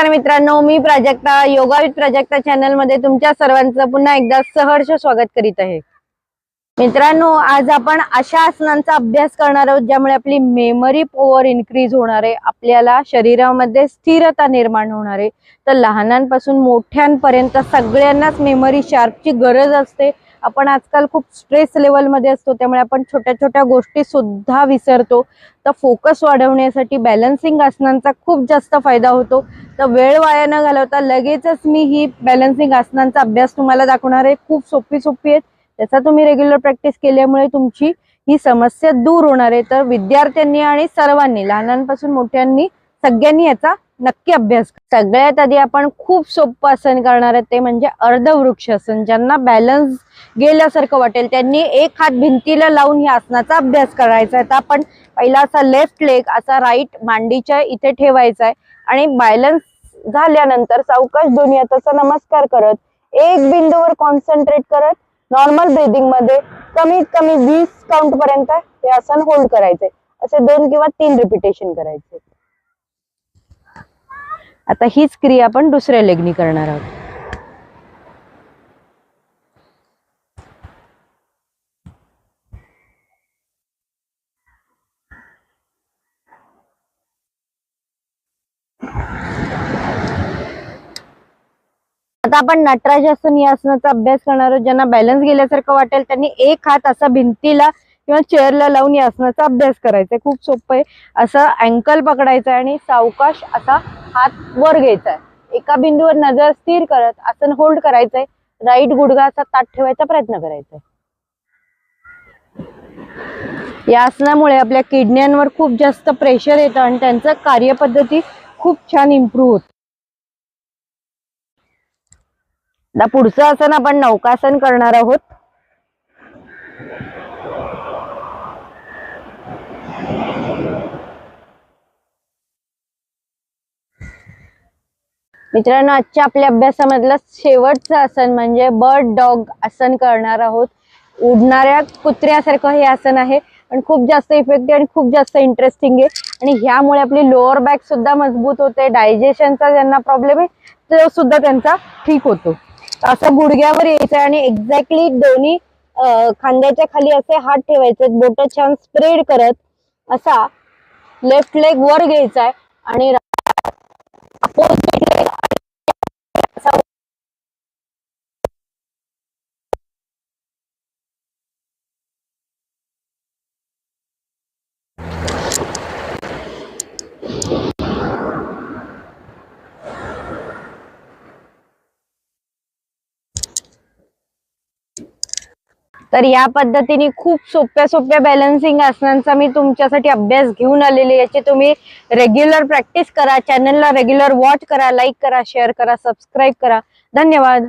नमस्कार मित्रांनो मी प्राजक्ता योगा विथ प्राजक्ता चॅनलमध्ये तुमच्या सर्वांचं पुन्हा एकदा सहर्ष स्वागत करीत आहे. मित्रांनो आज आपण अशा आसनांचा अभ्यास करणार आहोत ज्यामुळे आपली मेमरी पॉवर इन्क्रीज होणार आहे आपल्याला शरीरामध्ये स्थिरता निर्माण होणार आहे. तर लहानांपासून मोठ्यांपर्यंत सगळ्यांनाच मेमरी शार्पची गरज असते. आपण आजकाल खूप स्ट्रेस लेवलमध्ये असतो त्यामुळे आपण छोट्या छोट्या गोष्टी सुद्धा विसरतो. तर फोकस वाढवण्यासाठी बॅलन्सिंग आसनांचा खूप जास्त फायदा होतो. तर वेळ वाया न घालवता लगेचच मी ही बॅलन्सिंग आसनांचा अभ्यास तुम्हाला दाखवणार आहे. खूप सोपी सोपी आहेत. त्याचा तुम्ही रेग्युलर प्रॅक्टिस केल्यामुळे तुमची ही समस्या दूर होणार आहे. तर विद्यार्थ्यांनी आणि सर्वांनी लहानांपासून मोठ्यांनी सगळ्यांनी याचा नक्की अभ्यास सगळ्यात आधी आपण खूप सोपं आसन करणार आहे ते म्हणजे अर्धवृक्षासन ज्यांना बॅलन्स गेल्यासारखं वाटेल त्यांनी एक हात भिंतीला लावून ह्या आसनाचा अभ्यास करायचा आहे. तर आपण पहिला असा लेफ्ट लेग असा राईट मांडीच्या इथे ठेवायचा आहे. आणि बॅलन्स झाल्यानंतर सावकाश दोन्ही हाताचा नमस्कार करत एक बिंदूवर कॉन्सन्ट्रेट करत नॉर्मल ब्रिदिंगमध्ये कमीत कमी वीस काउंट पर्यंत हे आसन होल्ड करायचे. असे दोन किंवा तीन रिपिटेशन करायचे. आता हीच क्रिया आपण दुसऱ्या लेगनी करणार आहोत. आता आपण नटराजासन या आसनाचा अभ्यास करणार आहोत ज्यांना बॅलन्स गेल्यासारखं वाटेल त्यांनी एक हात असा भिंतीला किंवा चेअरला लावून या आसनाचा अभ्यास करायचा आहे. खूप सोपं आहे. असं अँकल पकडायचं आणि सावकाश असा हात वर घ्यायचा आहे. एका बिंदूवर नजर स्थिर करत आसन होल्ड करायचंय. राईट गुडघा असा ताट ठेवायचा प्रयत्न करायचा आहे. या आसनामुळे आपल्या किडण्यांवर खूप जास्त प्रेशर येतं आणि त्यांचं कार्यपद्धती खूप छान इम्प्रूव्ह होते. आता पुढचं आसन आपण नौकासन करणार आहोत. मित्रांनो आजच्या आपल्या अभ्यासामधलं शेवटचं आसन म्हणजे बर्ड डॉग आसन करणार आहोत. उडणाऱ्या कुत्र्यासारखं हे आसन आहे पण खूप जास्त इफेक्टिव्ह आणि खूप जास्त इंटरेस्टिंग आहे. आणि ह्यामुळे आपली लोअर बॅक सुद्धा मजबूत होते डायजेशनचा ज्यांना प्रॉब्लेम आहे तो सुद्धा त्यांचा ठीक होतो. असं गुडघ्यावर यायचं आणि एक्झॅक्टली दोन्ही खांद्याच्या खाली असे हात ठेवायचे बोट छान स्प्रेड करत असा लेफ्ट लेग वर घ्यायचा आहे आणि तर या पद्धतीने खूप सोप्या सोप्या बॅलन्सिंग आसनांचा मी तुमच्यासाठी अभ्यास घेऊन आलेले याची तुम्ही रेग्युलर प्रॅक्टिस करा चॅनलला रेग्युलर वॉच करा लाईक करा शेअर करा सबस्क्राईब करा. धन्यवाद.